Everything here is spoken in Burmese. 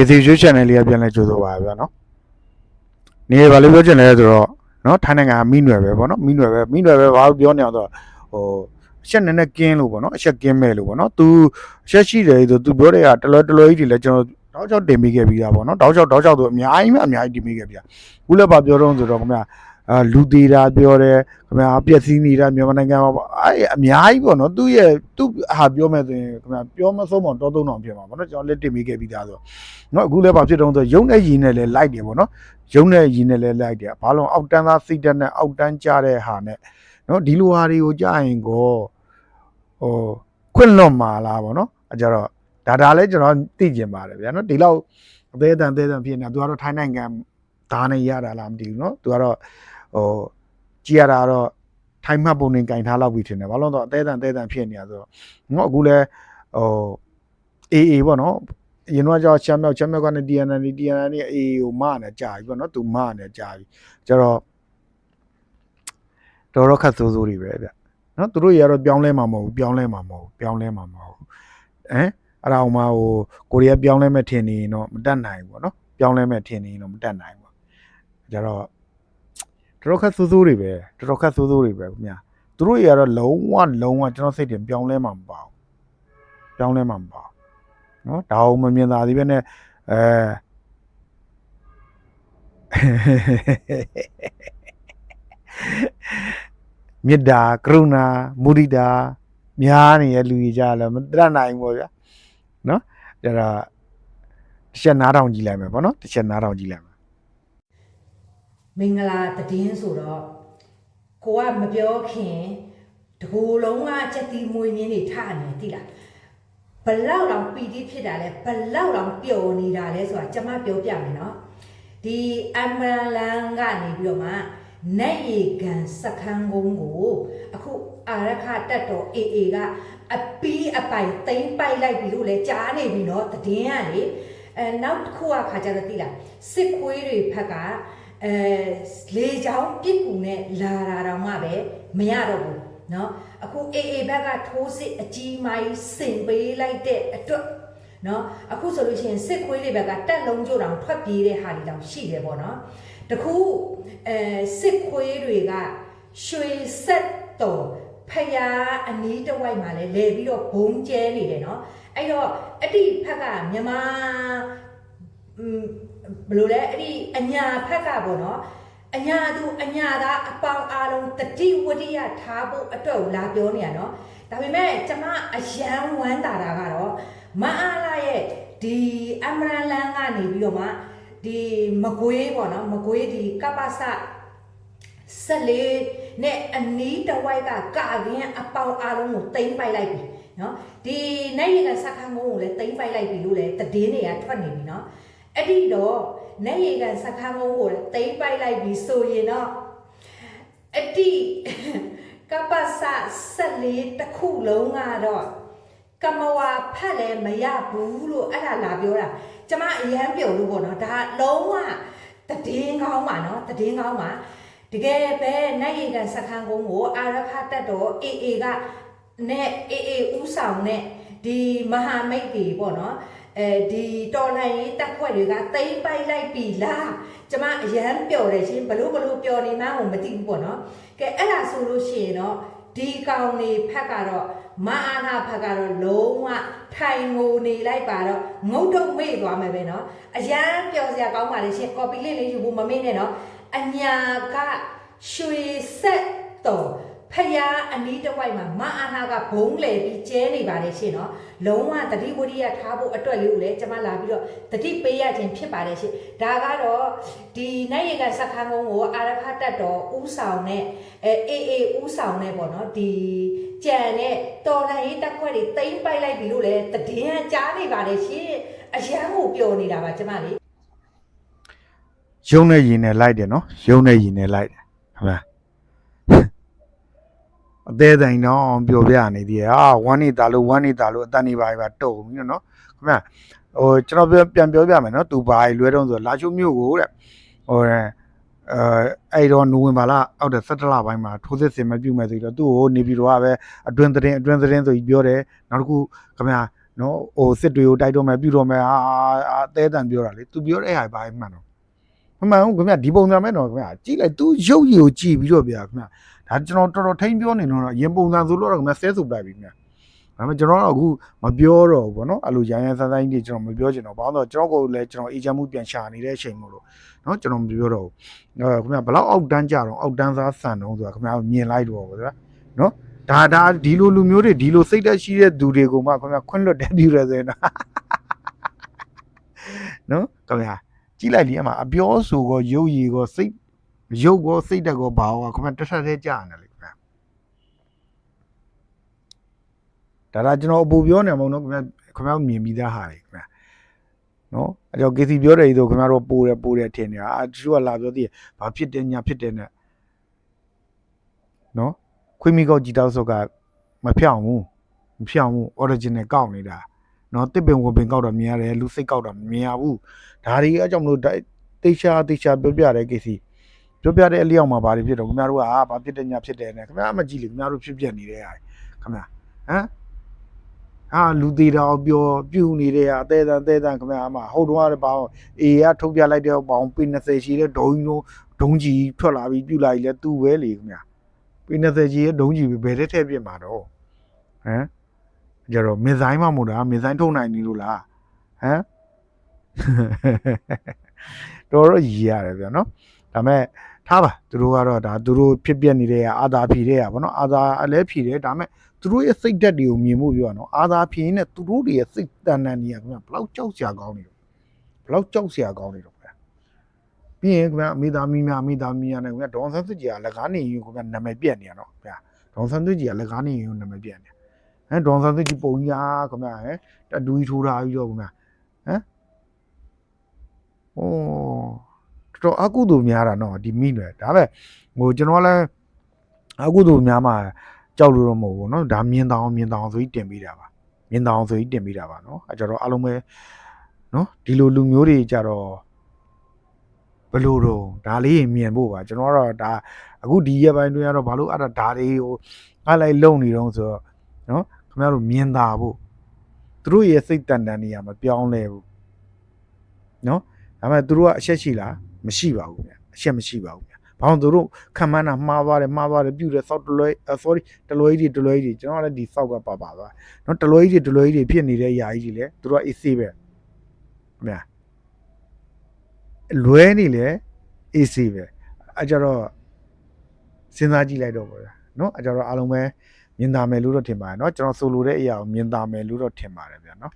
KC ရွှေ channel လေးကပြန်လဲကြိုးဆိုပါဗျာနော်နေဘာလို့ပြောချင်လဲဆိုတော့နော်ထိုင်းနိုင်ငံကမိနွယ်ပဲပေါ့နော်မိနွယ်ပဲမိနွယ်ပဲဘာလို့ပြောနေအောင်ဆိုတော့ဟိုအချက်နည်းနည်းကင်းလို့ပေါ့နော်အချက်ကင်းမဲ့လို့ပေါ့နော် तू အချက်ရှိတယ်ဆို तू ပြောတဲ့ကတလောတလောကြီးတွေလည်းကျွန်တော်တောက်ချောက်တင်မိခဲ့ပြီးသားပေါ့နော်တောက်ချောက်တောက်ချောက်ဆိုအများကြီးပဲအများကြီးတင်မိခဲ့ပြီးသားခုလည်းပါပြောတော့ဆိုတော့ခင်ဗျာ အာလူသေးတာပြောတယ်ခင်ဗျာပျက်စီးနေတာမြန်မာနိုင်ငံမှာပေါ့အဲ့အများကြီးပေါ့နော်သူ့ရဲ့သူ့ဟာပြောမဲ့ဆိုရင်ခင်ဗျာပြောမဆုံးမတောသုံးအောင်ဖြစ်မှာပေါ့နော်ကျွန်တော်လည်းတင်မိခဲ့ပြီးသားဆိုနော်အခုလည်းပါဖြစ်တော့ဆိုရုံနဲ့ရည်နဲ့လည်းလိုက်တယ်ပေါ့နော်ရုံနဲ့ရည်နဲ့လည်းလိုက်တယ်ဘာလို့အောက်တန်းသားစိတ်တက်နဲ့အောက်တန်းကြတဲ့ဟာနဲ့နော်ဒီလိုဟာတွေကိုကြားရင်ကိုဟိုခွင့်လွတ်မှာလားပေါ့နော်အကြတော့ဒါဒါလည်းကျွန်တော်သိကျင်ပါတယ်ဗျာနော်ဒီလောက်အသေးအတန်အသေးအတန်ဖြစ်နေတာသူကတော့ထိုင်းနိုင်ငံဒါနဲ့ရတာလားမသိဘူးနော်သူကတော့ ဟိုကြည်ရတာကတော့ထိုင်းမှတ်ပုံနဲ့ကင်ထားလောက်ပြီထင်တယ်ဘာလို့လဲဆိုတော့အသေးအတန်အသေးအတန်ဖြစ်နေတာဆိုတော့ငေါအခုလဲဟိုအေးအေးပေါ့နော်အရင်တော့ကျတော့ချမ်းမြောက်ချမ်းမြောက်ကနေ TNN TNN နဲ့အေးကိုမနဲ့ကြာပြီပေါ့နော်သူမနဲ့ကြာပြီကျတော့တော်တော်ခက်ဆိုးဆိုးတွေပဲဗျနော်သူတို့ရတော့ပြောင်းလဲမှာမဟုတ်ဘူးပြောင်းလဲမှာမဟုတ်ဘူးပြောင်းလဲမှာမဟုတ်ဘူးဟမ်အဲ့ဒါအောင်မှဟိုကိုရီးယားပြောင်းလဲမဲ့ထင်နေရင်တော့မတက်နိုင်ဘူးပေါ့နော်ပြောင်းလဲမဲ့ထင်နေရင်တော့မတက်နိုင်ဘူးကျတော့ တော်တော်ခက်ဆိုးဆိုးတွေပဲတော်တော်ခက်ဆိုးဆိုးတွေပဲခင်ဗျာသူတို့ရတော့လုံးဝလုံးဝကျွန်တော်စိတ်တင်ပြောင်းလဲမှာမပါဘူးပြောင်းလဲမှာမပါဘူးနော်ဒါအောင်မမြင်သာသေးပဲနဲ့အဲမေတ္တာကရုဏာမုဒိတာများနေတဲ့လူကြီးကြလည်းမတတ်နိုင်ဘူးပေါ့ဗျာနော်ဒါတော့တစ်ချက်နားထောင်ကြည့်လိုက်မယ်ပေါ့နော်တစ်ချက်နားထောင်ကြည့်လိုက်မယ် မင်္ဂလာတည်င်းဆိုတော့ကိုကမပြောခင်တကူလုံးကချက်တီမွေးမြင်းတွေထနေတိလားဘလောက်တောင်ပီတိဖြစ်တာလဲဘလောက်တောင်ပျော်နေတာလဲဆိုတာကျွန်မပြောပြမယ်နော်ဒီအမရလန်ကနေပြီးတော့မှနတ်ရီကန်စခန်းကုန်းကိုအခုအာရခတက်တော်အေအေကအပီးအပိုင်တိမ့်ပိုက်လိုက်ပြီလို့လဲကြားနေပြီနော်တည်င်းကလေအဲနောက်တစ်ခုကခါကြတော့တိလားစစ်ခွေးတွေဖက်က အဲလေချောင်းပြစ်ကူနဲ့လာတာတော့မှပဲမရတော့ဘူးเนาะအခုအေအေဘက်ကထိုးစစ်အကြီးမိုင်းစင်ပေးလိုက်တဲ့အတွက်เนาะအခုဆိုလို့ရှိရင်စစ်ခွေးတွေဘက်ကတက်လုံးကြိုတောင်ထွက်ပြေးတဲ့ဟာတွေတောင်ရှိတယ်ပေါ့เนาะတခုအဲစစ်ခွေးတွေကရွှေဆက်တော်ဖယားအနီးတစ်ဝိုက်မှာလဲလဲပြီးတော့ဘုံကျဲနေတယ်เนาะအဲ့တော့အဲ့ဒီဖက်ကမြန်မာอืม ဘယ်လိုလဲအဲ့ဒီအညာဖက်ကပေါ့နော်အညာသူအညာသားအပေါင်းအားလုံးတတိဝတိယထားဖို့အတွက်ကိုလာပြောနေရနော်ဒါပေမဲ့ကျမအယံဝမ်းတာတာကတော့မအားလာရဲ့ဒီအမရန်လန်ကနေပြီးတော့မှဒီမကွေးပေါ့နော်မကွေးဒီကပ္ပစဆက်လေးနဲ့အနီးတစ်ဝိုက်ကကာကင်းအပေါင်းအားလုံးကိုတိမ့်ပိုက်လိုက်ပြီနော်ဒီနိုင်ရကစခန်းကုန်းကိုလည်းတိမ့်ပိုက်လိုက်ပြီလို့လည်းတည်င်းတွေကထွက်နေပြီနော် အဲ့ဒီတော့နေရီကန်စခန်းကုန်းကိုတိမ့်ပိုက်လိုက်ပြီးဆိုရင်တော့အဲ့ဒီကပ္ပစဆက်လေးတစ်ခုလုံးကတော့ကမဝါဖတ်လည်းမရဘူးလို့အဲ့ဒါလာပြောတာကျမအရန်ပြုံလို့ပေါ့နော်ဒါလုံးဝတည်င်းကောင်းပါနော်တည်င်းကောင်းပါတကယ်ပဲနိုင်ရီကန်စခန်းကုန်းကိုအာရခတက်တော်အေအေကနဲ့အေအေဥဆောင်နဲ့ဒီမဟာမိတ်တွေပေါ့နော် အဲဒီတော်လှန်ရေးတပ်ဖွဲ့တွေကတိမ့်ပိုက်လိုက်ပြီလားကျမအရန်ပျော်တယ်ရှင်ဘလို့ဘလို့ပျော်နေမှန်းကိုမသိဘူးပေါ့နော်ကဲအဲ့ဒါဆိုလို့ရှိရင်တော့ဒီကောင်နေဖက်ကတော့မအာနာဖက်ကတော့လုံးဝထိုင်ငိုနေလိုက်ပါတော့ငုတ်တုတ်မေ့သွားမယ်ပဲနော်အရန်ပျော်စရာကောင်းပါလေရှင်ကော်ပီလေးလေးယူဖို့မမေ့နဲ့နော်အညာကရွှေဆက်တော် ဖယားအနီးတစ်ဝိုက်မှာမအာနာကဘုံလေပြီးကျဲနေပါတယ်ရှင်နော်လုံးဝတတိဝရိယထားဖို့အတွက်လေးကိုလည်းကျွန်မလာပြီးတော့တတိပေးရခြင်းဖြစ်ပါတယ်ရှင်ဒါကတော့ဒီနိုင်ရကစခန်းကုန်းကိုအာရခတက်တော်ဥဆောင်နဲ့အဲအေအေဥဆောင်နဲ့ပေါ့နော်ဒီကြံနဲ့တော်လှန်ရေးတပ်ဖွဲ့တွေတိမ့်ပိုက်လိုက်ပြီလို့လည်းတည်င်းကြားနေပါတယ်ရှင်အရန်ကိုပျော်နေတာပါကျွန်မလေးရုံနဲ့ရည်နဲ့လိုက်တယ်နော်ရုံနဲ့ရည်နဲ့လိုက်တယ်ဟုတ်လား အသေးတိုင်တော့ပျော်ပြနေသေးတယ်ဟာဝမ်းနေတာလို့ဝမ်းနေတာလို့အတန်နေပါပါတုံပြီနော်ခင်ဗျဟိုကျွန်တော်ပြန်ပြောပြမယ်နော်သူဘာလွဲတော့ဆိုလာချိုမြို့ကိုတဲ့ဟိုအဲအဲ့တော့နိုဝင်ဘာလအောက်တဲ့17လပိုင်းမှာထိုးစစ်ဆင်မပြုတ်မဲ့ဆိုပြီးတော့သူ့ကိုနေပြည်တော်ကပဲအတွင်းသတင်းအတွင်းသတင်းဆိုပြီးပြောတယ်နောက်တစ်ခုခင်ဗျနော်ဟိုစစ်တွေကိုတိုက်တော့မယ်ပြုတော့မယ်အာအာအသေးတန်ပြောတာလေသူပြောတဲ့ဟာဘာမှန်တော့ မမှန်ဘူးခင်ဗျဒီပုံစံမဲ့တော့ခင်ဗျကြည့်လိုက်သူရုပ်ရည်ကိုကြည့်ပြီးတော့ဗျာခင်ဗျဒါကျွန်တော်တော်တော်ထိန်ပြောနေတော့ရင်ပုံစံဆိုလို့တော့ခင်ဗျဆဲဆိုပလိုက်ပြီခင်ဗျဒါပေမဲ့ကျွန်တော်တော့အခုမပြောတော့ဘူးဗောနော်အဲ့လိုရရန်ဆန်းဆန်းကြီးကျွန်တော်မပြောချင်တော့ဘာလို့လဲကျွန်တော်ကိုလည်းကျွန်တော်အေဂျင့်မှုပြန်ရှာနေတဲ့အချိန်မို့လို့နော်ကျွန်တော်မပြောတော့ဘူးအဲခင်ဗျဘလောက်အောက်တန်းကြတော့အောက်တန်းစားဆန်တော့ဆိုတာခင်ဗျမြင်လိုက်တော့ဗောဗျာနော်ဒါဒါဒီလိုလူမျိုးတွေဒီလိုစိတ်သက်ရှိတဲ့သူတွေကိုမှခင်ဗျာခွင့်လွတ်တယ်ပြီးရဆိုရင်တော့နော်ခင်ဗျာ ကြည့်လိုက်လေအမအပြောဆိုကောရုပ်ရည်ကောစိတ်ရုပ်ကောစိတ်တက်ကောဘာကောခင်ဗျာတစ်ထက်တည်းကြာနေလေခင်ဗျာဒါဒါကျွန်တော်အပူပြောနေမှာမဟုတ်နော်ခင်ဗျာခင်ဗျာမြင်ပြီးသားဟာလေခင်ဗျာနော်အဲ့တော့ KC ပြောတယ်ဆိုခင်ဗျားတို့ပိုးတယ်ပိုးတယ်ထင်နေတာအာသူကလာပြောသေးတယ်ဘာဖြစ်တယ်ညာဖြစ်တယ်နဲ့နော်ခွေးမီကောက်ကြည်တောက်စော့ကမဖြောင်းဘူးမဖြောင်းဘူး original ကောက်နေတာ နော်တစ်ပင်ဝင်ပင်ကောက်တာမြင်ရတယ်လူစိတ်ကောက်တာမမြင်ရဘူးဒါတွေအကြောင်းမလို့တိတ်ရှာတိတ်ရှာပြောပြတယ်ကိစီပြောပြတဲ့အလျောက်မှာဘာတွေဖြစ်တော့ခင်ဗျားတို့ကဘာဖြစ်တဲ့ညဖြစ်တယ်နဲ့ခင်ဗျားအမကြည့်လေခင်ဗျားတို့ဖြစ်ပြနေတဲ့ဟာခင်ဗျာဟမ်ဟာလူသေးတာပြောပြူနေတဲ့အသေးတန်သေးတန်ခင်ဗျာအမဟုတ်တော့ရပါအောင်အေကထုတ်ပြလိုက်တဲ့ပေါင်ပေ20ရှိတဲ့ဒုံကြီးဒုံကြီးထွက်လာပြီးပြူလိုက်လဲသူ့ပဲလေခင်ဗျာပေ20ရှိတဲ့ဒုံကြီးပဲဘယ်တဲ့ထည့်ပြစ်မှာတော့ဟမ် ကြတော့မစ်ဇိုင်းမှမဟုတ်တာမစ်ဇိုင်းထုတ်နိုင်နေလို့လားဟမ်တော်တော့ရည်ရတယ်ဗျာနော်ဒါမဲ့ထားပါသူတို့ကတော့ဒါသူတို့ဖြစ်ပြနေတဲ့အာသာဖြီတဲ့อ่ะဗောနော်အာသာအလဲဖြီတယ်ဒါမဲ့သူတို့ရဲ့စိတ်ဓာတ်တွေကိုမြင်ဖို့ပြောရနော်အာသာဖြီနေသူတို့တွေရဲ့စိတ်တန်တန်ကြီးကခင်ဗျဘလောက်ကြောက်စရာကောင်းနေတော့ဘလောက်ကြောက်စရာကောင်းနေတော့ဗျာပြီးရင်ခင်ဗျအမိသားမီးများအမိသားမီးများနဲ့ခင်ဗျဒေါန်ဆန်းစစ်ကြီးကလက်ကားနေရင်ခင်ဗျနာမည်ပြက်နေရတော့ဗျာဒေါန်ဆန်းစစ်ကြီးကလက်ကားနေရင်နာမည်ပြက်နေ ဟမ်ဒေါန်ဆန်စစ်ကြီးပုံကြီးဟာခင်ဗျဟမ်တက်တူကြီးထိုးထားပြီးတော့ခင်ဗျဟမ်ဩတော်တော်အကုသို့များတာနော်ဒီမိနွယ်ဒါပဲဟိုကျွန်တော်လည်းအကုသို့များမှာကြောက်လို့တော့မဟုတ်ဘူးနော်ဒါမြင်တောင်မြင်တောင်ဆိုပြီးတင်ပေးတာပါမြင်တောင်ဆိုပြီးတင်ပေးတာပါနော်အဲကြတော့အလုံးပဲနော်ဒီလိုလူမျိုးတွေကြတော့ဘလို့တော့ဒါလေးမြင်ဖို့ပါကျွန်တော်ကတော့ဒါအခုဒီရက်ပိုင်းတွင်းကတော့ဘာလို့အဲ့ဒါဒါလေးဟိုအားလိုက်လုံနေတော့ဆိုတော့နော် ခင်ဗျားတို့မြင်သာဖို့သူတို့ရဲ့စိတ်တန်တန်နေရမပြောင်းလဲဘူးနော်ဒါပေမဲ့သူတို့ကအရှက်ရှိလားမရှိပါဘူးဗျအရှက်မရှိပါဘူးဗျဘာလို့သူတို့ခံမန်းတာမှားသွားတယ်မှားသွားတယ်ပြုတ်တယ်စောက်တလွဲ sorry တလွဲကြီးတွေတလွဲကြီးတွေကျွန်တော်လည်းဒီစောက်ကပါပါသွားနော်တလွဲကြီးတွေတလွဲကြီးတွေဖြစ်နေတဲ့အရာကြီးတွေလည်းသူတို့ကအေးဆေးပဲခင်ဗျာလွဲနေလေအေးဆေးပဲအကြတော့စဉ်းစားကြည့်လိုက်တော့ပေါ့ဗျာနော်အကြတော့အားလုံးပဲ မြင်သာမယ်လို့တော့ထင်ပါတယ်เนาะကျွန်တော်ဆိုလိုတဲ့အရာကိုမြင်သာမယ်လို့တော့ထင်ပါတယ်ဗျာเนาะ